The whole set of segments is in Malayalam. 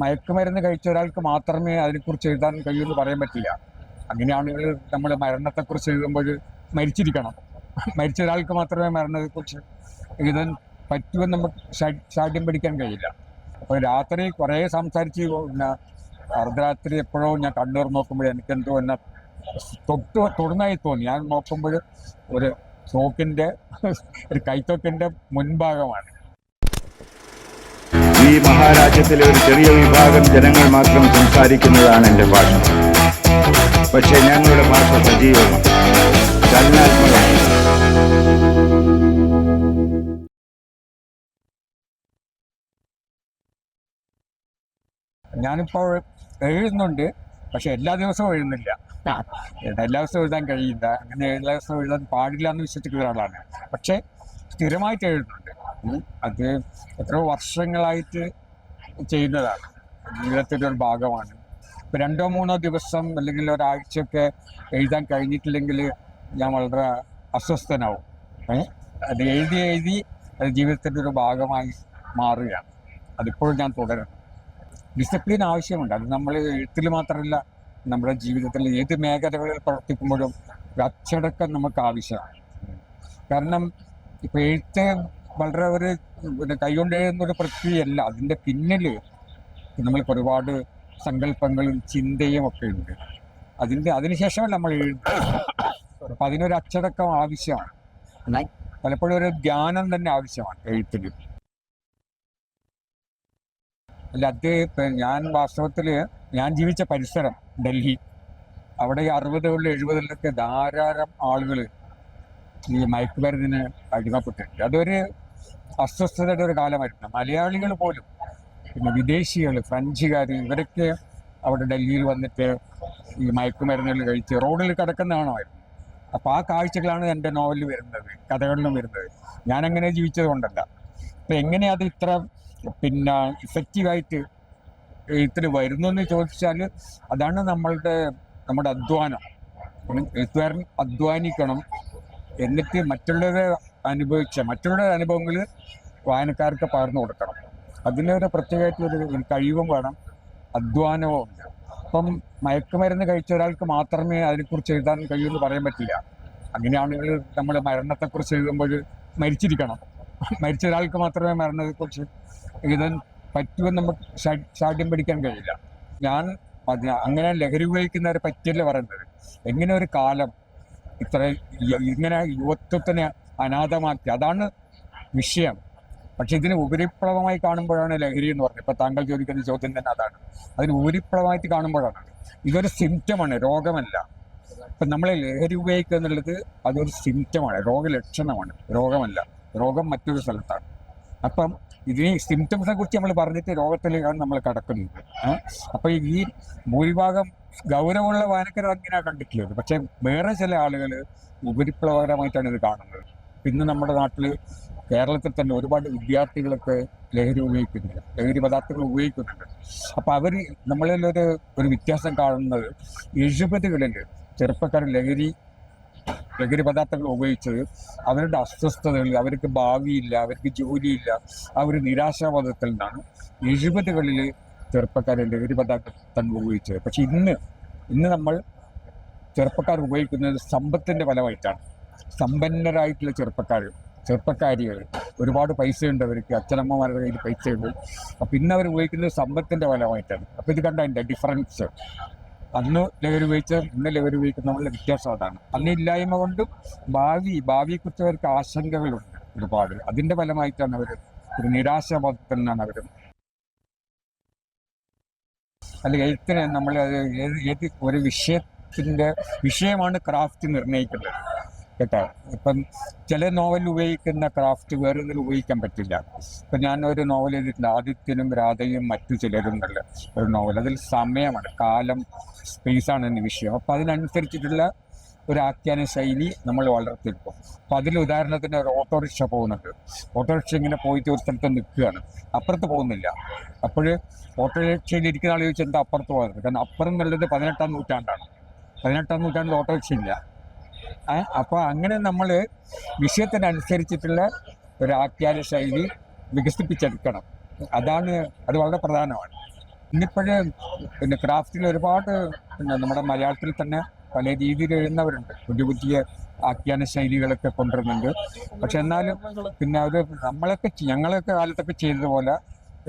മയക്കുമരുന്ന് കഴിച്ച ഒരാൾക്ക് മാത്രമേ അതിനെക്കുറിച്ച് എഴുതാൻ കഴിയൂ എന്ന് പറയാൻ പറ്റില്ല. അങ്ങനെയാണെങ്കിൽ നമ്മൾ മരണത്തെക്കുറിച്ച് എഴുതുമ്പോൾ മരിച്ചിരിക്കണം. മരിച്ച ഒരാൾക്ക് മാത്രമേ മരണത്തെക്കുറിച്ച് എഴുതാൻ പറ്റുമെന്ന് നമുക്ക് ശാഠ്യം പിടിക്കാൻ കഴിയില്ല. അപ്പോൾ രാത്രി കുറേ സംസാരിച്ച് പിന്നെ അർദ്ധരാത്രി എപ്പോഴോ ഞാൻ കണ്ണൂർ നോക്കുമ്പോൾ എനിക്ക് എന്തോ എന്നെ തൊട്ട് തൊടുന്നായി തോന്നി. ഞാൻ നോക്കുമ്പോൾ ഒരു തോക്കിന്റെ ഒരു കൈത്തോക്കിന്റെ മുൻഭാഗമാണ്. ഈ മഹാരാജ്യത്തിലെ ഒരു ചെറിയ വിഭാഗം ജനങ്ങൾ മാത്രം സംസാരിക്കുന്നതാണ് എന്റെ ഭാഷ. പക്ഷേ ഞങ്ങളുടെ ഭാഷ സജീവമാണ്. ചലനാത്മകമാണ്. ഞാനിപ്പോൾ എഴുതുന്നുണ്ട് പക്ഷെ എല്ലാ ദിവസവും എഴുതുന്നില്ല. എല്ലാ ദിവസവും എഴുതാൻ കഴിയില്ല. അങ്ങനെ എല്ലാ ദിവസവും എഴുതാൻ പാടില്ല എന്ന് വിശ്വസിക്കുന്ന ഒരാളാണ് പക്ഷെ സ്ഥിരമായിട്ട് എഴുതുന്നുണ്ട്. അത് എത്ര വർഷങ്ങളായിട്ട് ചെയ്യുന്നതാണ്. ജീവിതത്തിന്റെ ഒരു ഭാഗമാണ്. ഇപ്പം രണ്ടോ മൂന്നോ ദിവസം അല്ലെങ്കിൽ ഒരാഴ്ചയൊക്കെ എഴുതാൻ കഴിഞ്ഞിട്ടില്ലെങ്കിൽ ഞാൻ വളരെ അസ്വസ്ഥനാവും. അത് എഴുതി എഴുതി അത് ജീവിതത്തിന്റെ ഒരു ഭാഗമായി മാറുകയാണ്. അതിപ്പോഴും ഞാൻ തുടരണം. ഡിസിപ്ലിൻ ആവശ്യമുണ്ട്. അത് നമ്മൾ എഴുത്തിൽ മാത്രമല്ല നമ്മുടെ ജീവിതത്തിൽ ഏത് മേഖലകളിൽ പ്രവർത്തിക്കുമ്പോഴും അച്ചടക്കം നമുക്ക് ആവശ്യമാണ്. കാരണം ഇപ്പൊ എഴുത്ത് വളരെ ഒരു പിന്നെ കൈകൊണ്ട് എഴുതുന്ന ഒരു പ്രക്രിയയല്ല. അതിന്റെ പിന്നിൽ നമ്മൾക്ക് ഒരുപാട് സങ്കല്പങ്ങളും ചിന്തയും ഒക്കെ ഉണ്ട് അതിന്റെ അതിനുശേഷമല്ല നമ്മൾ എഴുതുന്നത്? അപ്പം അതിനൊരു അച്ചടക്കം ആവശ്യമാണ്. പലപ്പോഴും ഒരു ധ്യാനം തന്നെ ആവശ്യമാണ് എഴുത്തിന് അല്ല അത് ഞാൻ വാസ്തവത്തിൽ ഞാൻ ജീവിച്ച പരിസരം ഡൽഹി. അവിടെ ഈ അറുപതുകളിലും എഴുപതുകളിലൊക്കെ ധാരാളം ആളുകൾ ഈ മയക്കുമരുന്നിന് അടിമപ്പെട്ടിട്ടുണ്ട്. അതൊരു അസ്വസ്ഥതയുടെ ഒരു കാലമായിരുന്നു. മലയാളികൾ പോലും പിന്നെ വിദേശികൾ ഫ്രഞ്ചുകാർ ഇവരൊക്കെ അവിടെ ഡൽഹിയിൽ വന്നിട്ട് ഈ മയക്കുമരുന്നുകൾ കഴിച്ച് റോഡിൽ കിടക്കുന്നതാണോ അപ്പോൾ ആ കാഴ്ചകളാണ് എന്റെ നോവലിൽ വരുന്നത് കഥകളിലും വരുന്നത്. ഞാൻ അങ്ങനെ ജീവിച്ചത് കൊണ്ടല്ല. അപ്പം എങ്ങനെയാ അത് ഇത്ര പിന്നെ ഇഫക്റ്റീവായിട്ട് എഴുത്തിൽ വരുന്നു എന്ന് ചോദിച്ചാൽ അതാണ് നമ്മളുടെ നമ്മുടെ അധ്വാനം. എഴുത്തുകാരൻ അധ്വാനിക്കണം എന്നിട്ട് മറ്റുള്ളവരെ അനുഭവിച്ച മറ്റുള്ളവരുടെ അനുഭവങ്ങൾ വായനക്കാർക്ക് പകർന്നു കൊടുക്കണം. അതിനൊരു പ്രത്യേകമായിട്ടുള്ളൊരു കഴിവും വേണം അധ്വാനവും അപ്പം മയക്കുമരുന്ന് കഴിച്ച ഒരാൾക്ക് മാത്രമേ അതിനെക്കുറിച്ച് എഴുതാൻ കഴിയൂ എന്ന് പറയാൻ പറ്റില്ല. അങ്ങനെയാണെങ്കിൽ നമ്മൾ മരണത്തെക്കുറിച്ച് എഴുതുമ്പോൾ മരിച്ചിരിക്കണം. മരിച്ച ഒരാൾക്ക് മാത്രമേ മരണത്തെക്കുറിച്ച് എഴുതാൻ പറ്റുമെന്ന് നമുക്ക് ശാ- പഠിക്കാൻ കഴിയില്ല. ഞാൻ അങ്ങനെ ലഹരി ഉപയോഗിക്കുന്നവരെ പറ്റിയല്ല പറയുന്നത്. എങ്ങനെ ഒരു കാലം ഇത്ര ഇങ്ങനെ യുവത്വത്തിനെ അനാഥമാക്കി. അതാണ് വിഷയം. പക്ഷെ ഇതിന് ഉപരിപ്ലവമായി കാണുമ്പോഴാണ് ലഹരി എന്ന് പറഞ്ഞത്. ഇപ്പൊ താങ്കൾ ചോദിക്കുന്ന ചോദ്യം തന്നെ അതാണ്. അതിന് ഉപരിപ്ലവമായിട്ട് കാണുമ്പോഴാണ്. ഇതൊരു സിംറ്റമാണ് രോഗമല്ല. ഇപ്പൊ നമ്മളെ ലഹരി ഉപയോഗിക്കുക എന്നുള്ളത് അതൊരു സിംറ്റമാണ് രോഗലക്ഷണമാണ്. രോഗമല്ല. രോഗം മറ്റൊരു സ്ഥലത്താണ്. അപ്പം ഇതിന് സിംറ്റംസിനെ കുറിച്ച് നമ്മൾ പറഞ്ഞിട്ട് രോഗത്തിലേക്കാണ് നമ്മൾ കടക്കുന്നത്. അപ്പൊ ഈ ഭൂരിഭാഗം ഗൗരവമുള്ള വായനക്കാർ അങ്ങനെയാണ് കണ്ടിട്ടുള്ളത്. പക്ഷെ വേറെ ചില ആളുകൾ ഉപരിപ്ലവകരമായിട്ടാണ് ഇത് കാണുന്നത്. ഇന്ന് നമ്മുടെ നാട്ടിൽ കേരളത്തിൽ തന്നെ ഒരുപാട് വിദ്യാർത്ഥികളൊക്കെ ലഹരി ഉപയോഗിക്കുന്നുണ്ട്. ലഹരി പദാർത്ഥങ്ങൾ ഉപയോഗിക്കുന്നുണ്ട്. അപ്പോൾ അവർ നമ്മളിൽ ഒരു വ്യത്യാസം കാണുന്നത് എഴുപതുകളിൽ ചെറുപ്പക്കാർ ലഹരി ലഹരി പദാർത്ഥങ്ങൾ ഉപയോഗിച്ചത് അവരുടെ അസ്വസ്ഥതകൾ അവർക്ക് ഭാവിയില്ല അവർക്ക് ജോലിയില്ല അവർ നിരാശാവാദത്തിൽ നിന്നാണ് എഴുപതുകളിൽ ചെറുപ്പക്കാർ ലഹരി പദാർത്ഥങ്ങൾ ഉപയോഗിച്ചത്. പക്ഷെ ഇന്ന് ഇന്ന് നമ്മൾ ചെറുപ്പക്കാർ ഉപയോഗിക്കുന്നത് സമ്പത്തിന്റെ ഫലമായിട്ടാണ്. സമ്പന്നരായിട്ടുള്ള ചെറുപ്പക്കാർ ചെറുപ്പക്കാരികൾ ഒരുപാട് പൈസ ഉണ്ട് അവർക്ക്. അച്ഛനമ്മമാരുടെ കയ്യിൽ പൈസയുണ്ട്. അപ്പം ഇന്ന് അവർ ഉപയോഗിക്കുന്നത് സമ്പത്തിന്റെ ഫലമായിട്ടാണ്. അപ്പം ഇത് കണ്ട അതിന്റെ ഡിഫറൻസ് അന്ന് ലഹരി ഉപയോഗിച്ച ഇന്ന് ലഹരി ഉപയോഗിക്കുന്ന നമ്മളുടെ വ്യത്യാസം അതാണ്. അന്ന് ഇല്ലായ്മ കൊണ്ടും ഭാവി ഭാവിയെക്കുറിച്ച് അവർക്ക് ആശങ്കകളുണ്ട് ഒരുപാട്. അതിന്റെ ഫലമായിട്ടാണ് അവർ ഒരു നിരാശാബോധത്തിൽ അവർ അല്ല എഴുത്തിന് നമ്മൾ ഏത് ഏത് ഒരു വിഷയത്തിന്റെ വിഷയമാണ് ക്രാഫ്റ്റ് നിർണയിക്കുന്നത്. കേട്ടോ. ഇപ്പം ചില നോവൽ ഉപയോഗിക്കുന്ന ക്രാഫ്റ്റ് വേറെ ഒന്നും ഉപയോഗിക്കാൻ പറ്റില്ല. ഇപ്പം ഞാൻ ഒരു നോവൽ എഴുതിയിട്ടുണ്ട്. ആദിത്യനും രാധയും മറ്റു ചിലരും എന്നുള്ള ഒരു നോവൽ അതിൽ സമയമാണ്. കാലം സ്പേസാണ് എന്ന വിഷയം. അപ്പം അതിനനുസരിച്ചിട്ടുള്ള ഒരു ആഖ്യാന ശൈലി നമ്മൾ വളർത്തിയെടുക്കും. അപ്പം അതിൽ ഉദാഹരണത്തിന് ഒരു ഓട്ടോറിക്ഷ പോകുന്നുണ്ട്. ഓട്ടോറിക്ഷ ഇങ്ങനെ പോയിട്ട് ഒരു സ്ഥലത്ത് നിൽക്കുകയാണ്. അപ്പുറത്ത് പോകുന്നില്ല. അപ്പോൾ ഓട്ടോറിക്ഷയിൽ ഇരിക്കുന്ന ആൾ ചോദിച്ചാൽ എന്താ അപ്പുറത്ത് പോകുന്നത് കാരണം അപ്പുറം എന്നുള്ളത് പതിനെട്ടാം നൂറ്റാണ്ടാണ്. പതിനെട്ടാം നൂറ്റാണ്ടിൽ ഓട്ടോറിക്ഷ ഇല്ല അപ്പോൾ അങ്ങനെ നമ്മൾ വിഷയത്തിനനുസരിച്ചിട്ടുള്ള ഒരു ആഖ്യാന ശൈലി വികസിപ്പിച്ചെടുക്കണം. അതാണ് അത് വളരെ പ്രധാനമാണ്. ഇന്നിപ്പോഴേ പിന്നെ ക്രാഫ്റ്റിൽ ഒരുപാട് പിന്നെ നമ്മുടെ മലയാളത്തിൽ തന്നെ പല രീതിയിൽ എഴുതുന്നവരുണ്ട്. പുതിയ പുതിയ ആഖ്യാന ശൈലികളൊക്കെ കൊണ്ടുവരുന്നുണ്ട്. പക്ഷെ എന്നാലും പിന്നെ അത് നമ്മളൊക്കെ ഞങ്ങളൊക്കെ കാലത്തൊക്കെ ചെയ്തതുപോലെ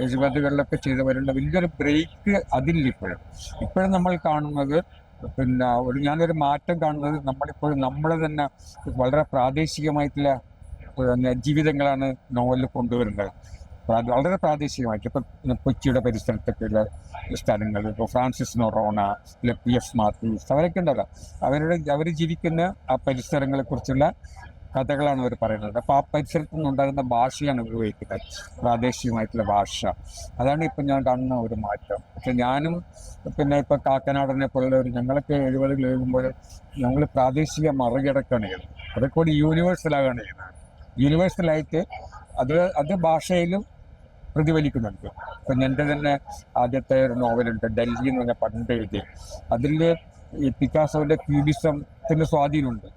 എഴുപതുകളിലൊക്കെ ചെയ്തവരുള്ള വലിയൊരു ബ്രേക്ക് അതില്ല ഇപ്പോഴും ഇപ്പോഴും നമ്മൾ കാണുന്നത് പിന്നെ ഒരു ഞാനൊരു മാറ്റം കാണുന്നത് നമ്മളിപ്പോൾ നമ്മൾ തന്നെ വളരെ പ്രാദേശികമായിട്ടുള്ള പിന്നെ ജീവിതങ്ങളാണ് നോവലിൽ കൊണ്ടുവരുന്നത്. വളരെ പ്രാദേശികമായിട്ട്. ഇപ്പം കൊച്ചിയുടെ പരിസരത്തൊക്കെയുള്ള സ്ഥലങ്ങൾ ഇപ്പോൾ ഫ്രാൻസിസ് നൊറോണ അല്ലെ പി എഫ് മാത്യൂസ് അവരൊക്കെ ഉണ്ടല്ലോ. അവരുടെ അവർ ജീവിക്കുന്ന ആ പരിസരങ്ങളെ കുറിച്ചുള്ള കഥകളാണ് അവർ പറയുന്നത്. അപ്പോൾ ആ പരിസരത്തു നിന്നുണ്ടാകുന്ന ഭാഷയാണ് ഇവർ ഉപയോഗിക്കുന്നത്. പ്രാദേശികമായിട്ടുള്ള ഭാഷ. അതാണ് ഇപ്പം ഞാൻ കാണുന്ന ഒരു മാറ്റം. പക്ഷെ ഞാനും പിന്നെ ഇപ്പം കാക്കനാടനെ പോലുള്ളവർ ഞങ്ങളൊക്കെ എഴുപതുകൾ എഴുതുമ്പോൾ ഞങ്ങൾ പ്രാദേശിക മറികടക്കാണ് ചെയ്യുന്നത്. അതൊക്കെ കൂടി യൂണിവേഴ്സലാകാണ് ചെയ്യുന്നത്. യൂണിവേഴ്സലായിട്ട് അത് അത് ഭാഷയിലും പ്രതിഫലിക്കുന്നുണ്ട്. ഇപ്പം എന്റെ തന്നെ ആദ്യത്തെ ഒരു നോവലുണ്ട് ഡൽഹി എന്ന് പറഞ്ഞ പണ്ട് എഴുതി അതിൽ ഈ പിക്കാസോയുടെ ക്യൂബിസത്തിന്റെ സ്വാധീനമുണ്ട്.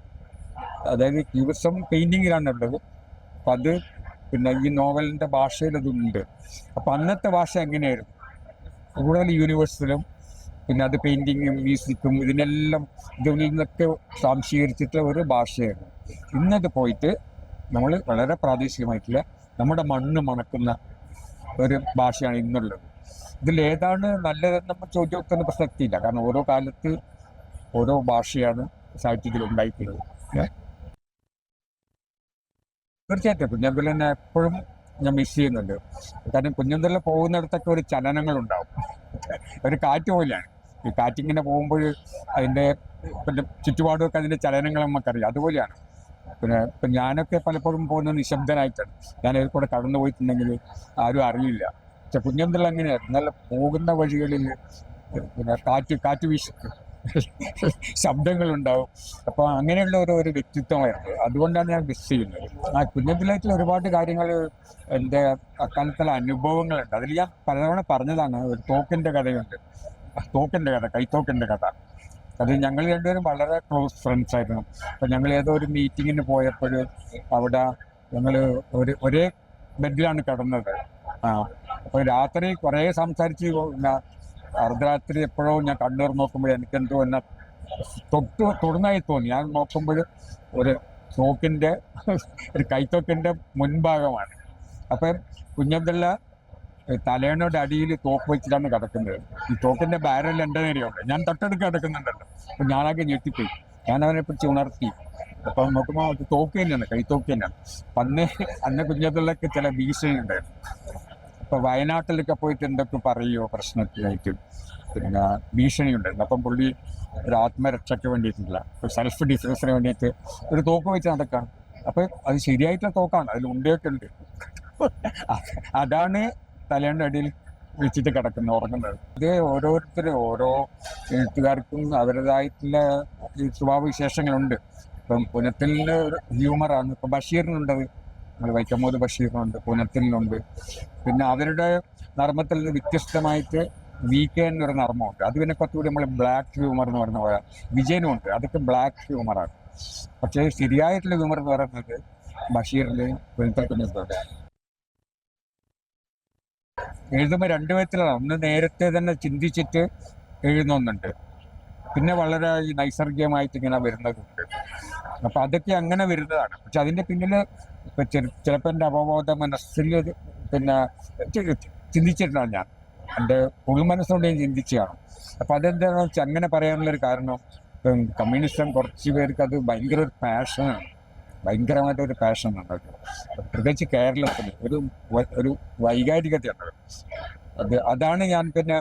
അതായത് ക്യൂബിസം പെയിന്റിങ്ങിലാണ് ഉള്ളത്. അപ്പം അത് പിന്നെ ഈ നോവലിന്റെ ഭാഷയിൽ അതുണ്ട്. അപ്പം അന്നത്തെ ഭാഷ എങ്ങനെയായിരുന്നു? കൂടുതൽ യൂണിവേഴ്സിലും പിന്നെ അത് പെയിന്റിങ്ങും മ്യൂസിക്കും ഇതിനെല്ലാം ഇതിൽ നിന്നൊക്കെ സ്വാംശീകരിച്ചിട്ടുള്ള ഒരു ഭാഷയായിരുന്നു. ഇന്നത് പോയിട്ട് നമ്മൾ വളരെ പ്രാദേശികമായിട്ടുള്ള നമ്മുടെ മണ്ണ് മണക്കുന്ന ഒരു ഭാഷയാണ് ഇന്നുള്ളത്. ഇതിൽ ഏതാണ് നല്ലതെന്ന് നമ്മൾ ചോദ്യമൊക്കെ പ്രസക്തിയില്ല. കാരണം ഓരോ കാലത്ത് ഓരോ ഭാഷയാണ് സാഹിത്യത്തിൽ ഉണ്ടായിട്ടുള്ളത്? തീർച്ചയായിട്ടും. ഞാൻ എപ്പോഴും ഞാൻ മിസ് ചെയ്യുന്നുണ്ട്. കാരണം കുഞ്ഞമ്പിള്ള പോകുന്നിടത്തൊക്കെ ഒരു ചലനങ്ങളുണ്ടാവും. ഒരു കാറ്റ് പോലെയാണ്. ഈ കാറ്റിങ്ങനെ പോകുമ്പോൾ അതിന്റെ പിന്നെ ചുറ്റുപാടുമൊക്കെ അതിന്റെ ചലനങ്ങൾ നമുക്കറിയാം. അതുപോലെയാണ്. പിന്നെ ഇപ്പം ഞാനൊക്കെ പലപ്പോഴും പോകുന്ന നിശബ്ദനായിട്ടാണ്. ഞാൻ ഇതിൽ കൂടെ കടന്നു പോയിട്ടുണ്ടെങ്കിൽ ആരും അറിയില്ല. പക്ഷെ കുഞ്ഞമ്പിള്ള അങ്ങനെയാണ് നല്ല പോകുന്ന വഴികളിൽ പിന്നെ കാറ്റ് കാറ്റ് വീശ്. ശബ്ദങ്ങളുണ്ടാവും. അപ്പോൾ അങ്ങനെയുള്ള ഒരു ഒരു വ്യക്തിത്വമായിരുന്നു അതുകൊണ്ടാണ് ഞാൻ മിസ് ചെയ്യുന്നത്. ആ കുഞ്ഞമ്പിള്ളത്തിൽ ഒരുപാട് കാര്യങ്ങൾ എന്റെ അക്കാലത്തുള്ള അനുഭവങ്ങളുണ്ട്. അതിൽ ഞാൻ പലതവണ പറഞ്ഞതാണ് ഒരു തോക്കിന്റെ കഥയുണ്ട്. തോക്കിന്റെ കഥ കൈത്തോക്കിന്റെ കഥ. അത് ഞങ്ങൾ രണ്ടുപേരും വളരെ ക്ലോസ് ഫ്രണ്ട്സ് ആയിരുന്നു. അപ്പം ഞങ്ങൾ ഏതോ ഒരു മീറ്റിങ്ങിന് പോയപ്പോൾ അവിടെ ഞങ്ങൾ ഒരു ഒരേ ബെഡിലാണ് കിടന്നത്. ആ അപ്പോൾ രാത്രി കുറേ സംസാരിച്ച് അർദ്ധരാത്രി എപ്പോഴോ ഞാൻ കണ്ണൂർ നോക്കുമ്പോൾ എനിക്കെന്തോ എന്നെ തൊട്ട് തൊടുന്നായി തോന്നി. ഞാൻ നോക്കുമ്പോൾ ഒരു തോക്കിന്റെ ഒരു കൈത്തോക്കിന്റെ മുൻഭാഗമാണ്. അപ്പം കുഞ്ഞബ്ദുള്ള തലേണയുടെ അടിയിൽ തോക്ക് വെച്ചിട്ടാണ് കിടക്കുന്നത്. ഈ തോക്കിന്റെ ബാരൽ എന്റെ നേരെയുണ്ട്. ഞാൻ തൊട്ടടുക്ക് കിടക്കുന്നുണ്ടല്ലോ. അപ്പം ഞാനാകെ ഞെട്ടിപ്പോയി. ഞാൻ അവനെ പിടിച്ച് ഉണർത്തി. അപ്പം നോക്കുമ്പോൾ തോക്ക് തന്നെയാണ് കൈത്തോക്ക് തന്നെയാണ്. അന്ന് അന്ന് കുഞ്ഞബ്ദുള്ളക്ക് ചില ഭീഷണി ഉണ്ടായിരുന്നു അപ്പൊ വയനാട്ടിലൊക്കെ പോയിട്ട് എന്തൊക്കെ പറയുമോ പ്രശ്നത്തിലായിട്ട് പിന്നെ ഭീഷണി ഉണ്ടായിരുന്നു അപ്പം പുള്ളി ഒരു ആത്മരക്ഷയ്ക്ക് വേണ്ടിയിട്ടുള്ള ഒരു സെൽഫ് ഡിഫൻസിന് വേണ്ടിയിട്ട് ഒരു തോക്ക് വെച്ച് നടക്കാണ്. അപ്പൊ അത് ശരിയായിട്ടുള്ള തോക്കാണ്. അതിൽ ഉണ്ടയൊക്കെ ഉണ്ട്. അതാണ് തലേന്റെ അടിയിൽ വെച്ചിട്ട് കിടക്കുന്ന ഉറങ്ങുന്നത്. ഇത് ഓരോരുത്തരും ഓരോ എഴുത്തുകാർക്കും അവരുടേതായിട്ടുള്ള സ്വഭാവവിശേഷങ്ങളുണ്ട്. ഇപ്പം പുനത്തിൽ ഹ്യൂമറാണ് ഇപ്പം ബഷീറിനുണ്ടത്. നമ്മൾ വൈക്കമ്മൂത് ബഷീറിനുണ്ട് പുനത്തിലുണ്ട് പിന്നെ അവരുടെ നർമ്മത്തിൽ നിന്ന് വ്യത്യസ്തമായിട്ട് വി കെ എന്നൊരു നർമ്മമുണ്ട്. അത് പിന്നെ കുറച്ചുകൂടി നമ്മൾ ബ്ലാക്ക് ഹ്യൂമർ എന്ന് പറയുന്ന പോലെ വിജയനും ഉണ്ട് അതൊക്കെ ബ്ലാക്ക് ഹ്യൂമറാണ് പക്ഷേ ശരിയായിട്ടുള്ള ഹ്യൂമർ എന്ന് പറയുന്നത് ബഷീറിന്റെ പുനത്തൽ എഴുതുമ്പോൾ രണ്ട് വിധത്തിലാണ്. ഒന്ന് നേരത്തെ തന്നെ ചിന്തിച്ചിട്ട് എഴുതുന്നുണ്ട് പിന്നെ വളരെ നൈസർഗികമായിട്ട് ഇങ്ങനെ വരുന്നതുണ്ട്. അപ്പൊ അതൊക്കെ അങ്ങനെ വരുന്നതാണ്. പക്ഷെ അതിന്റെ പിന്നിൽ ഇപ്പൊ ചിലപ്പോൾ എന്റെ അവബോധ മനസ്സിൽ പിന്നെ ചി- ചിന്തിച്ചിട്ടാണ് ഞാൻ. എന്റെ ഉൾമനസ്സുകൊണ്ട് ഞാൻ ചിന്തിച്ചാണ് അപ്പൊ അതെന്താണെന്ന് വെച്ചാൽ അങ്ങനെ പറയാനുള്ള ഒരു കാരണം ഇപ്പം കമ്മ്യൂണിസം കുറച്ച് പേർക്ക് അത് ഭയങ്കര ഒരു പാഷനാണ്. ഭയങ്കരമായിട്ട് ഒരു പാഷൻ ഉണ്ടാക്കി പ്രത്യേകിച്ച് കേരളത്തിൽ ഒരു ഒരു വൈകാരികതയാണ് അത് അതാണ് ഞാൻ പിന്നെ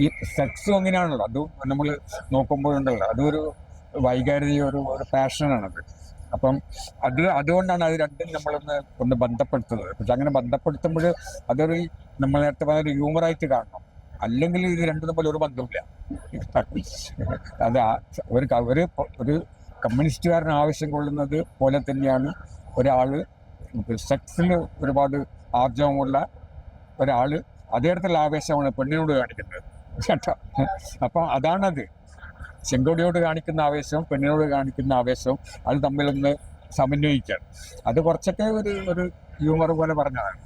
ഈ സെക്സും അങ്ങനെയാണല്ലോ. അതും നമ്മൾ നോക്കുമ്പോഴുണ്ടല്ലോ. അതൊരു വൈകാരിക ഒരു ഒരു പാഷനാണത്. അപ്പം അത് അതുകൊണ്ടാണ് അത് രണ്ടും നമ്മളൊന്ന് ഒന്ന് ബന്ധപ്പെടുത്തുന്നത്. പക്ഷെ അങ്ങനെ ബന്ധപ്പെടുത്തുമ്പോൾ അതൊരു നമ്മൾ നേരത്തെ പറഞ്ഞൊരു ഹ്യൂമറായിട്ട് കാണണം. അല്ലെങ്കിൽ ഇത് രണ്ടും തമ്മിൽ ഒരു ബന്ധമില്ല അത് ഒരു ഒരു ഒരു കമ്മ്യൂണിസ്റ്റുകാരൻ ആവശ്യം കൊള്ളുന്നത് പോലെ തന്നെയാണ് ഒരാൾ സെക്സിൽ ഒരുപാട് ആർജവമുള്ള ഒരാൾ അതേ തരത്തിലുള്ള ആവേശമാണ് പെണ്ണിനോട് കാണിക്കുന്നത്. കേട്ടോ? അപ്പം അതാണത്. ചെങ്കോടിയോട് കാണിക്കുന്ന ആവേശവും പെണ്ണിനോട് കാണിക്കുന്ന ആവേശവും അത് തമ്മിലൊന്ന് സമന്വയിക്കാൻ അത് കുറച്ചൊക്കെ ഒരു ഒരു ഹ്യൂമർ പോലെ പറഞ്ഞതാണ്.